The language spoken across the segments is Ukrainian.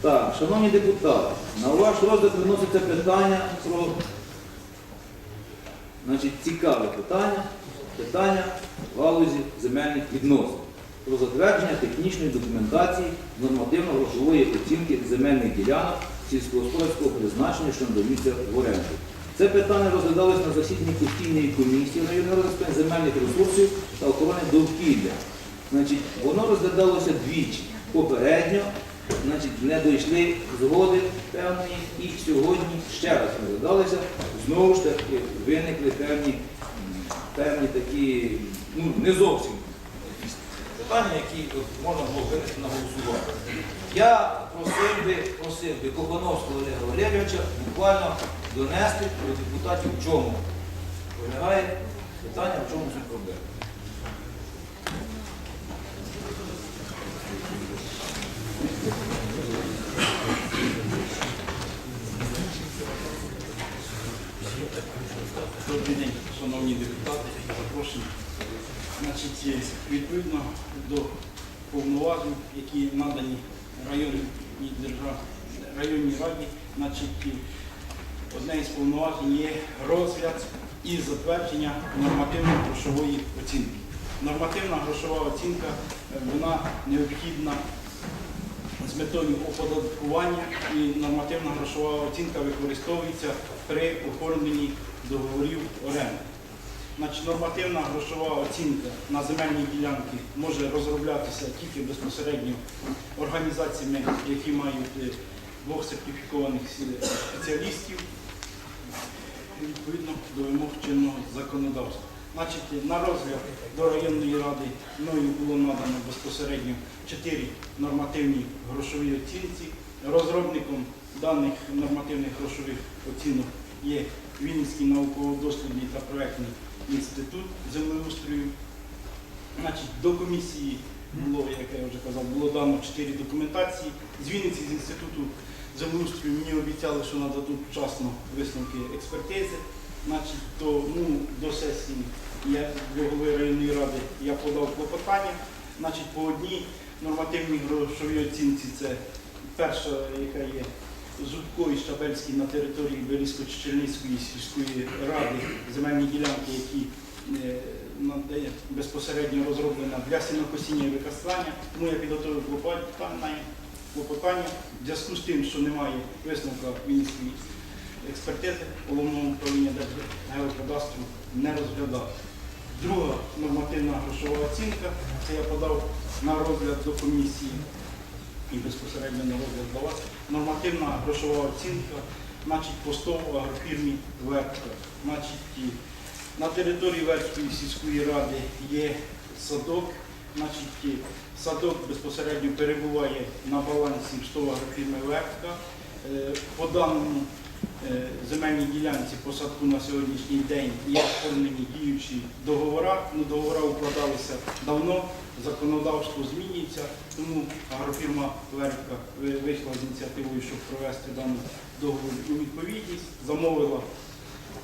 Так, шановні депутати, на ваш розгляд виноситься питання про значить, цікаве питання, питання галузі земельних відносин про затвердження технічної документації нормативно-грошової оцінки земельних ділянок сільськогосподарського призначення, що надаються в оренду. Це питання розглядалось на засіданні постійної комісії районної ради земельних ресурсів та охорони довкілля. Значить, воно розглядалося двічі. Попередньо значить, не дійшли згоди певної, і сьогодні ще раз розглядалися. Знову ж таки виникли певні, певні такі, ну не зовсім питання, які можна було винести на голосування. Я просив би, просив би Кохановського Олега Валерійовича буквально донести до депутатів, в чому полягає питання, в чому суть проблеми. Добрий день, шановні депутати, запрошені. Значить, відповідно до повноважень, які надані районній держав- районній раді, значить, одне із повноважень є розгляд і затвердження нормативно-грошової оцінки. Нормативна грошова оцінка е, вона необхідна з метою оподаткування і нормативна грошова оцінка використовується при оформленні договорів оренди. Значить, нормативна грошова оцінка на земельні ділянки може розроблятися тільки безпосередньо організаціями, які мають е, двох сертифікованих спеціалістів відповідно до вимог чинного законодавства. Значить, на розгляд до районної ради мною було надано безпосередньо чотири нормативні грошові оцінці. Розробником даних нормативних грошових оцінок є Вінницький науково-дослідний та проектний інститут землеустрою. Значить, до комісії було, як я вже казав, було дано чотири документації. З Вінниці з інституту землеустрою мені обіцяли, що нададуть вчасно висновки експертизи. Значить, то ну, до сесії я голови районної ради я подав клопотання. Значить, по одній нормативній грошовій оцінці це перша, яка є Зубко і Штабельський на території Белісько-Чечельницької сільської ради земельні ділянки, які е, безпосередньо розроблена для сінокосіння і використання. Тому я підготовив клопотання, клопотання. В зв'язку з тим, що немає висновка Вінницької експертизи головного управління Держгеокадастру не розглядав. Друга нормативна грошова оцінка, це я подав на розгляд до комісії і безпосередньо на розгляд до вас. Нормативна грошова оцінка, значить, по 100 агрофірмі Вертка. Значить, на території Вертської сільської ради є садок, значить, садок безпосередньо перебуває на балансі 100 агрофірми Вертка. Е, По даному земельній ділянці по садку на сьогоднішній день є оформлені діючі договори. Ну, договори укладалися давно, законодавство змінюється, тому агрофірма Верка вийшла з ініціативою, щоб провести даний договір у відповідність, замовила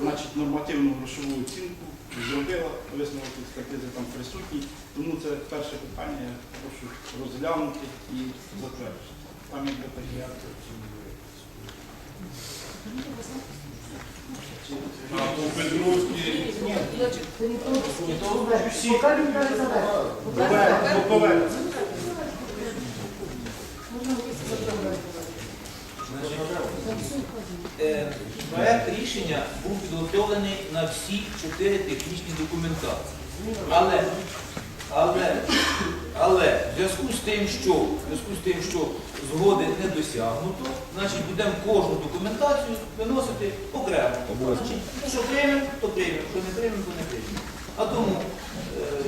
значить, нормативну грошову оцінку, зробила висновок експертизи там присутній. Тому це перше питання, я прошу розглянути і затвердити. Там є такі А по Петровській поверх. Е, Проект рішення був підготовлений на всі чотири технічні документації. Але, але, але в зв'язку з тим, що в зв'язку з тим, що згоди не досягнуто, значить будемо кожну документацію виносити окремо. Значить, що приймемо, то приймемо, що не приймемо, то не приймемо. А тому е,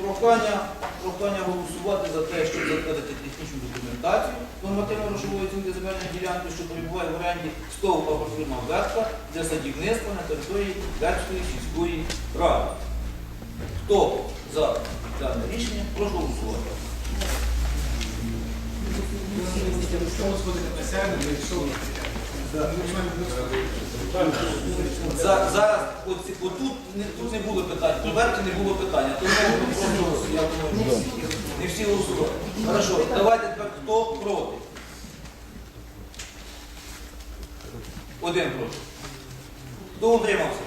прохання, прохання голосувати за те, щоб затвердити технічну документацію нормативно-грошової оцінки земельної ділянки, що перебуває в оренді стову агрофірма Верка для садівництва на території Верської сільської ради. Хто за дане рішення, прошу голосувати. За, зараз оці, отут не, тут не було питань, по Верці не було питання, тому просто, я думаю, не всі голосували. Хорошо, давайте тепер хто проти? Один проти. Хто утримався?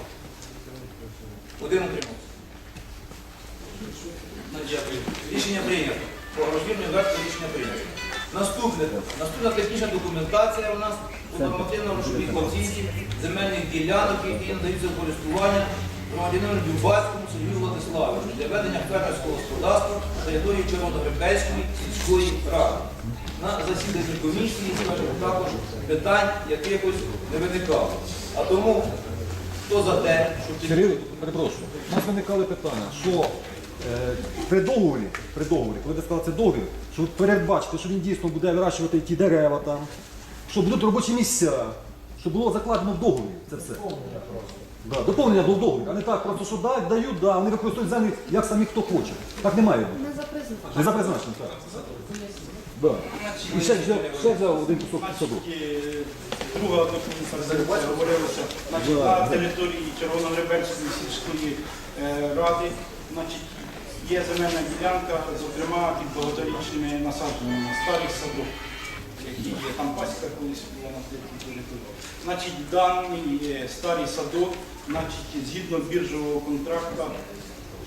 Один утримався. Рішення прийнято. По розмірній версії рішення прийнято. Наступне. Наступна технічна документація у нас у нормативно-грошовій оцінці земельних ділянок, які надаються в користування громадянину Дюбацькому Сергію Владиславовичу для ведення фермерського господарства на території Червоногребельської сільської ради. На засіданні комісії, також питань якихось не виникало. А тому, хто за те, щоб Кирило, перепрошую. У нас виникали питання, що при договорі, при договорі, коли ви сказали це договір, що от передбачити, що він дійсно буде вирощувати ті дерева там, що будуть робочі місця, що було закладено в договорі це все. Да, доповнення було в договорі, а не так, просто що дають, дають, да, вони використовують землю, як самі хто хоче. Так не має бути. Не за призначення. Не за так. Да. І ще, ще, ще взяв один кусок саду. Е, друга документація говорилося значить, на території Червоногребельської сільської е, ради. Значить, є земельна ділянка, зокрема під багаторічними насадженнями, старий садок, який є там пасіка колись була на тій території. Значить, даний е, старий садок, значить, згідно біржового контракту,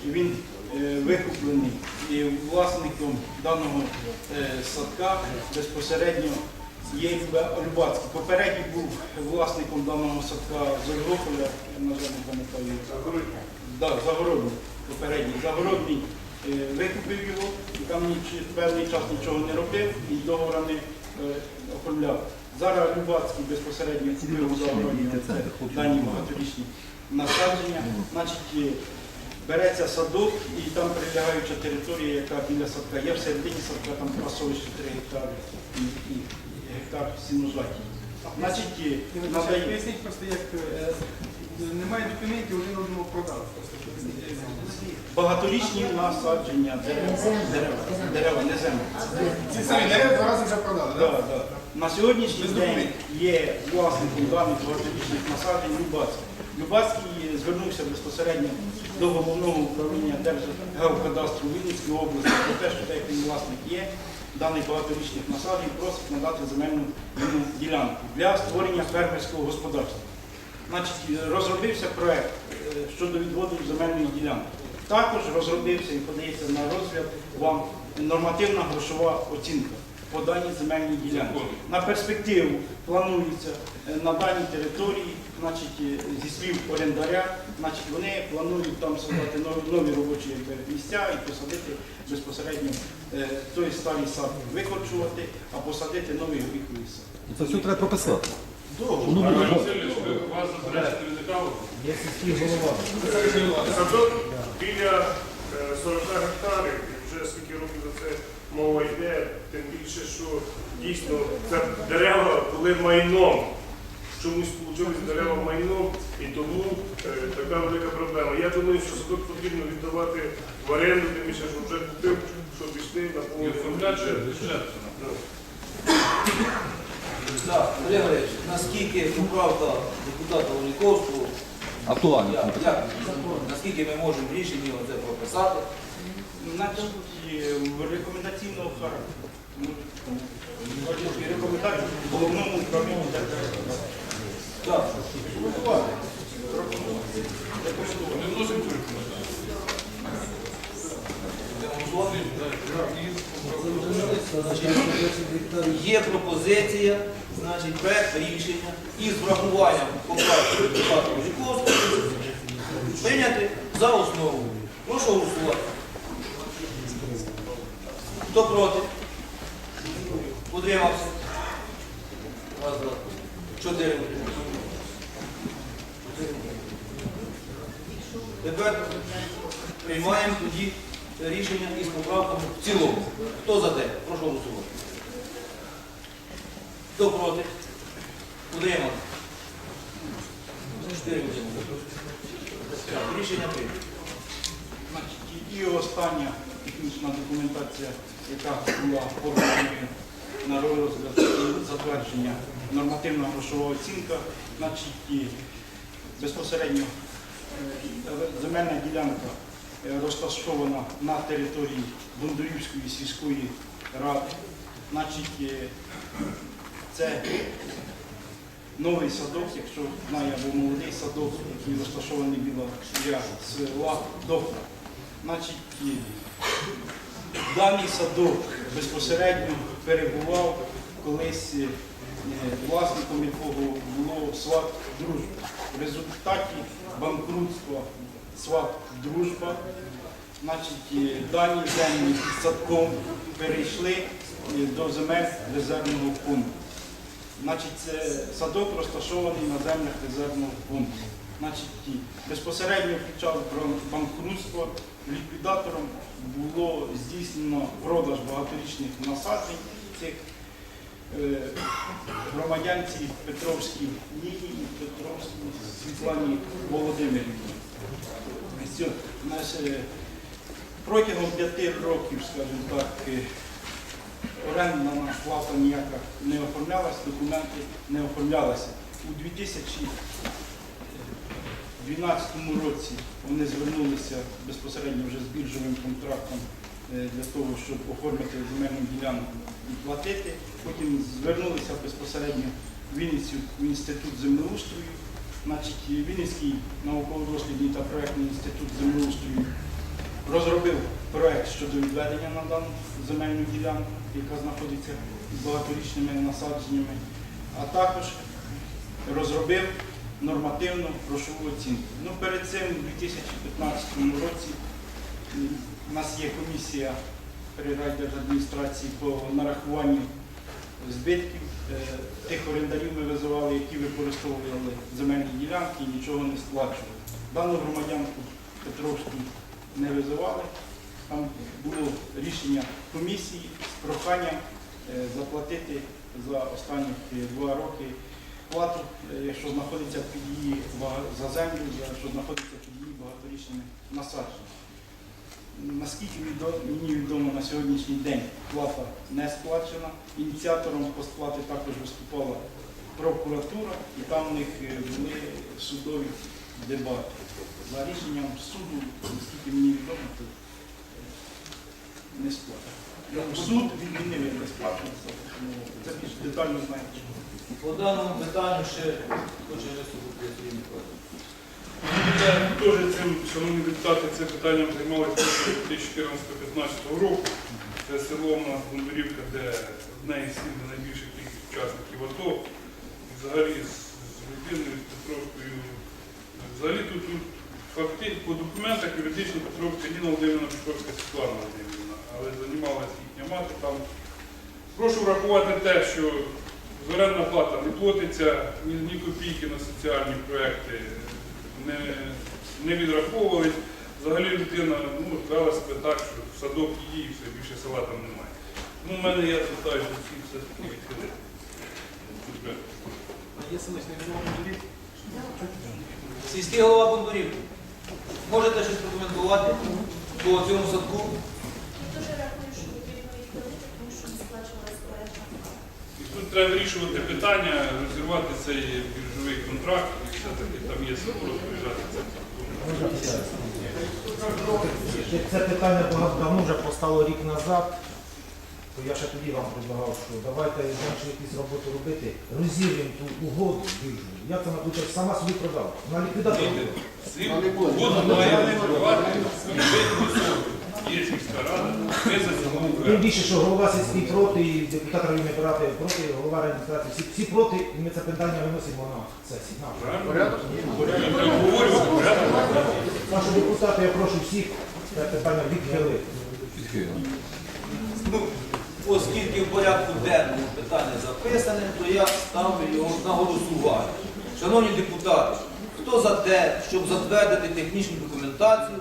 він е, викуплений і власником даного е, садка безпосередньо є Любацький. Попередній був власником даного садка з я, на жаль, не пам'ятаю. Да, Загородний. Попередній. Загородний е, викупив його, і там певний час нічого не робив і договора не е, оформляв. Зараз Любацький безпосередньо купив це дані багаторічні насадження. Значить, е, береться садок і там прилягаюча територія, яка біля садка є. В середині садка там пасовище 3 гектари гектар сіножаті. Значить, е, надає- Поясніть просто, як е, немає документів, один одного продав. Просто багаторічні насадження дерев, дерева, дерева, не землі. ці самі дерева два рази вже продали, Да, так? да. На сьогоднішній Без день документів. є власником даних багаторічних насаджень Любацький. Любацький звернувся безпосередньо до головного управління Держгеокадастру Вінницької області про те, що так як він власник є, даних багаторічних насаджень просить надати земельну ділянку для створення фермерського господарства. Значить, розробився проект е, щодо відводу земельної ділянки. Також розробився і подається на розгляд вам нормативна грошова оцінка по даній земельній ділянці. На перспективу планується е, на даній території, значить, е, зі слів орендаря, значить, вони планують там создати нові, нові робочі місця і посадити безпосередньо е, той старий сад викорчувати, а посадити новий горіховий сад. Це все треба прописати. Михайло Васильович, ви вас заперечити не виникало? Садок біля е, 40 гектарів, і вже скільки років за це мова йде, тим більше, що дійсно це дерева були майном. Чомусь получились дерева майном, і тому е, така велика проблема. Я думаю, що садок потрібно віддавати в оренду, тим більше, що вже купив, щоб пішли на повну бюджет. Так, Олег Валерійович, наскільки поправка депутата Оліковського, Актуально. я, я, наскільки ми можемо в рішенні це прописати, Значить, е, рекомендаційного характеру. Ну, Рекомендації головному управлінню Є пропозиція, значить, проект рішення із врахуванням поправки депутата Оліковського прийняти за основу. Прошу голосувати. Хто проти? Утримався? Раз, два, чотири. Тепер приймаємо тоді рішення із поправками в цілому. Хто за те? Прошу голосувати. Хто проти? Утримався? Чотири утрималися. Так, Рішення прийнято. І остання технічна документація, яка була подана на розгляд затвердження нормативна грошова оцінка, значить, безпосередньо е, земельна ділянка е, розташована на території Бондарівської сільської ради. Значить, е, це новий садок, якщо знає, або молодий садок, який розташований біля села Довка. Значить, даний садок безпосередньо перебував колись е, власником якого було сват дружба. В результаті банкрутства сват дружба, значить, е, дані землі під садком перейшли е, до земель резервного фонду. Значить, це садок розташований на землях резервного фонду. Значить, безпосередньо під час банкрутства ліквідатором було здійснено продаж багаторічних насаджень цих е, громадянці Петровській Лілії, Петровській Світлані Володимирівні. Протягом п'яти років, скажімо так, е, орендна плата ніяка не оформлялася, документи не оформлялися. У 2012 році вони звернулися безпосередньо вже з біржовим контрактом е, для того, щоб оформити земельну ділянку і платити. Потім звернулися безпосередньо в Вінницю в інститут землеустрою. Значить, Вінницький науково-дослідний та проектний інститут землеустрою розробив проект щодо відведення на дану земельну ділянку, яка знаходиться під багаторічними насадженнями, а також розробив нормативну грошову оцінку. Ну, перед цим у 2015 році у нас є комісія при райдержадміністрації по нарахуванню збитків. Е, Тих орендарів ми визивали, які використовували земельні ділянки і нічого не сплачували. Дану громадянку Петровську не визивали. Там було рішення комісії з проханням е, заплатити за останні два роки плату, е, якщо знаходиться під її за землю, за- що знаходиться під її багаторічними насадженнями. Наскільки мені відомо на сьогоднішній день плата не сплачена. Ініціатором по сплати також виступала прокуратура, і там у них е, були судові дебати. За рішенням суду, наскільки мені відомо, то не сплатено. Суд відмінив безплатність. Це більш детально знаєте. По даному питанню ще хоче виступити Сергій Миколаївич. Я теж цим, шановні депутати, цим питанням займалися з 2014-2015 року. Це село у нас Бондарівка, де одне із найбільша кількість учасників АТО. І взагалі з, з людиною, з Петровською. Взагалі тут, тут факти, по документах юридично Петровська Ніна Володимирівна, Петровська Світлана Володимирівна, але займалася їхня мати там. Прошу врахувати те, що зоренна плата не платиться, ні, ні копійки на соціальні проекти не, не відраховувались. Взагалі людина ну, вела себе так, що в садок її, і все, більше села там немає. Ну, в мене я звертаюся до всіх все таки відхилити. Сільський голова Бондарівки. Можете щось прокоментувати по цьому садку? Дуже рахую, що потрібно відхилити, тому що не сплачувалася орендна. І тут треба вирішувати питання, розірвати цей біржовий контракт, і все-таки там є село розпоряджати цим. Це питання багато давно вже постало рік назад. То я ще тоді вам предлагав, що давайте якщо якісь роботи робити, розірвемо ту угоду біржу. Як вона буде сама собі продала? Вона ліквідатор. Слід воду має вийти Є сільська рада, ми за цього Тим більше, що голова сільський проти, і депутат районної ради проти, голова реєстрації, всі, всі проти, і ми це питання виносимо на сесію. На. Порядок. Наші депутати, я прошу всіх це питання відхилити. Ну, оскільки в порядку денному питання записане, то я ставлю його на голосування. Шановні депутати, хто за те, щоб затвердити технічну документацію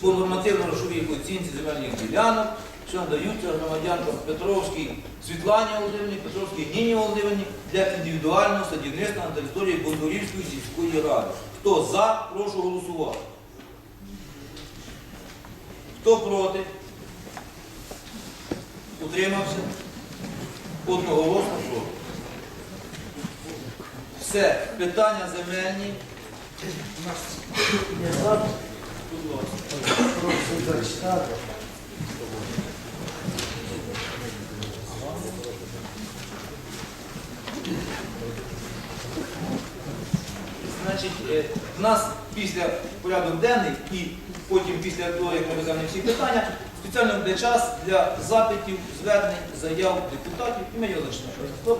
по нормативно-грошовій оцінці земельних ділянок, що надаються громадянкам Петровській Світлані Володимирівні, Петровській Ніні Володимирівні для індивідуального садівництва на території Бондарівської сільської ради. Хто за, прошу голосувати. Хто проти? Утримався? Одноголосно проти. Все, питання земельні. Значить, е, в нас після порядок денний і потім після того, як ми розглянемо всі питання, спеціально буде час для запитів, звернень, заяв депутатів, і ми його зачнемо.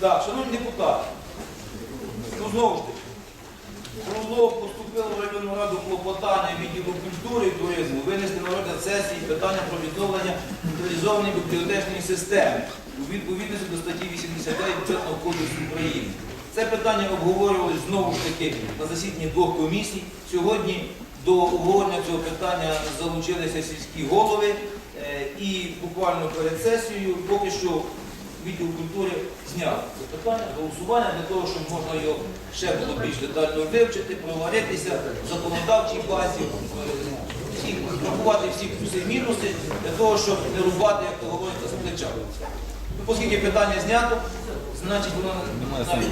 Так, шановні депутати, ну знову ж таки, було поступило в районну раду клопотання відділу культури і туризму винести на розгляд сесії питання про відновлення централізованої бібліотечної системи у відповідності до статті 89 бюджетного кодексу України. Це питання обговорювалось знову ж таки на засіданні двох комісій. Сьогодні до обговорення цього питання залучилися сільські голови е, і буквально перед сесією поки що відділ культури зняв це питання голосування для того, щоб можна його ще було більш детально вивчити, проваритися в законодавчій базі, е, врахувати всі плюси і мінуси, для того, щоб не рубати, як то говориться, з плеча. Оскільки питання знято, значить воно не ставиться.